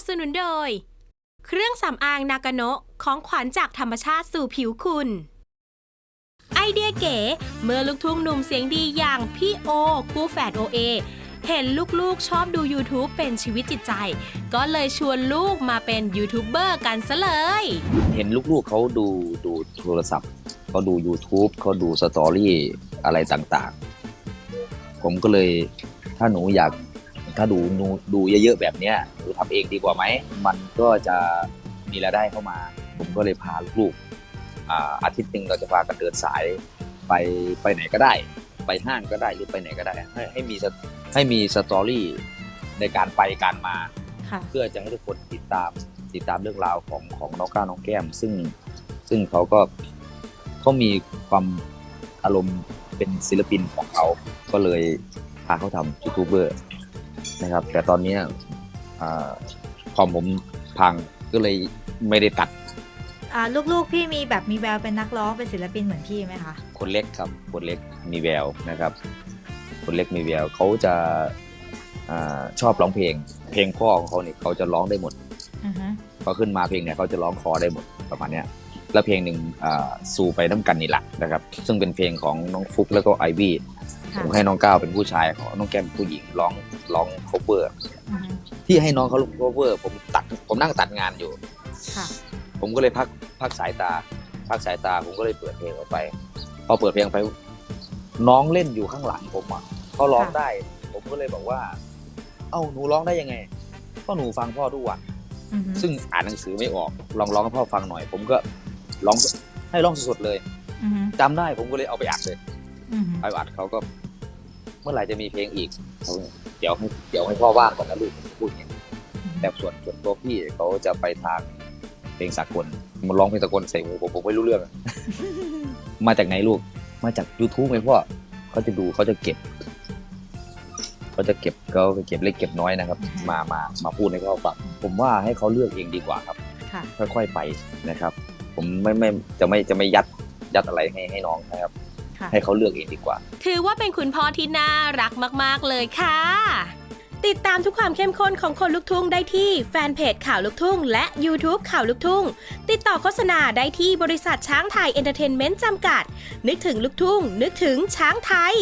บสนุนโดย เครื่องสำอางนากาโนะของขวัญจากธรรมชาติสู่ผิวคุณ ไอเดียเก๋ เมื่อลูกทุ่งหนุ่มเสียงดีอย่างพี่โอ คู่แฝดโอเอเห็นลูกๆชอบดู YouTube เป็นชีวิตจิตใจ ก็เลยชวนลูกมาเป็นยูทูบเบอร์กันซะเลย เห็นลูกๆเขาดูดูโทรศัพท์เขาดู YouTube เขาดูสตอรี่อะไรต่างๆ ผมก็เลยถ้าหนูอยาก ถ้าดูหนูดูเยอะๆแบบเนี้ยหนูทำเองดีกว่าไหม มันก็จะมีรายได้เข้ามา ผมก็เลยพาลูกๆอ่าอาทิตย์หนึ่งเราจะพากันเดินสายไปไปไหนก็ได้ ไปห้างก็ได้หรือไปไหนก็ได้ ให้ให้มีสตให้มีสตอรี่ในการไปการมาค่ะเพื่อจะให้ทุกคนติดตามติดตามเรื่องราวของของน้องก้าวน้องแก้ม ซึ่งซึ่งเขาก็เขามีความอารมณ์เป็นศิลปินของเขา ก็เลยพาเขาทำยูทูบเบอร์ นะครับ แต่ตอนเนี้ยอาคอมผมพังก็เลยไม่ได้ตัดอ่าลูกๆพี่มีแบบมีแววเป็นนักร้องเป็นศิลปินเหมือนพี่ไหมคะคนเล็กครับคนเล็กมีแววนะครับ คนเล็กมีแววเขาจะอาชอบร้องเพลง เพลงพ่อของเขาเนี่ยเขาจะร้องได้หมดอือฮึเขาขึ้นมาเพลงเนี่ยเขาจะร้องคอได้หมดประมาณเนี้ย แล้วเพลงหนึ่งอ่าสู่ไปน้ำกันนี่แหละนะครับ ซึ่งเป็นเพลงของน้องฟุกแล้วก็ไอวี่ผค่ะมให้น้องก้าวเป็นผู้ชายของน้องแก้มเป็นผู้หญิงร้องร้อง cover อือฮึที่ให้น้องเขา cover ผมตัดผมนั่งตัดงานอยู่ค่ะผมก็เลยพักพักสายตา พักสายตาผมก็เลยเปิดเพลงออกไป พอเปิดเพลงไป น้องเล่นอยู่ข้างหลังผมอะเขาร้องค่ะได้ ผมก็เลยบอกว่า เอ้าหนูร้องได้ยังไงก็หนูฟังพ่อทุกวันอือฮึซึ่งอ่านหนังสือไม่ออกลองร้องให้พ่อฟังหน่อย ผมก็ ร้องให้ร้องสดๆเลยอือฮึจำได้ผมก็เลยเอาไปอัดเลยอือฮึเอาไปอัดเขาก็ เมื่อไหร่จะมีเพลงอีกเขาเดี๋ยวให้เดี๋ยวให้พ่อว่างก่อนนะลูกผมพูดอย่างนี้แต่ส่วนส่วนตัวพี่เขาจะไปทางเพลงสากลมันร้องเพลงสากลใส่หูผมผมไม่รู้เรื่องอะมาจากไหนลูก มาจาก YouTube ไหมพ่อเขาจะดูเขาจะเก็บเขาจะเก็บเขาจะเก็บเล็กเก็บน้อยนะครับ มามามาพูดให้เขาฟังผมว่าให้เขาเลือกเองดีกว่าครับค่ะค่อยๆไปนะครับ ผมไม่ไม่จะไม่จะไม่ยัดยัดอะไรให้ให้น้องนะครับค่ะให้เขาเลือกเองดีกว่า ถือว่าเป็นคุณพ่อที่น่ารักมาก ๆ เลยค่ะ ติดตามทุกความเข้มข้นของคนลูกทุ่งได้ที่แฟนเพจข่าวลูกทุ่ง และ YouTube ข่าวลูกทุ่ง ติดต่อโฆษณาได้ที่บริษัทช้างไทยเอนเตอร์เทนเมนต์จำกัด นึกถึงลูกทุ่ง นึกถึงช้างไทย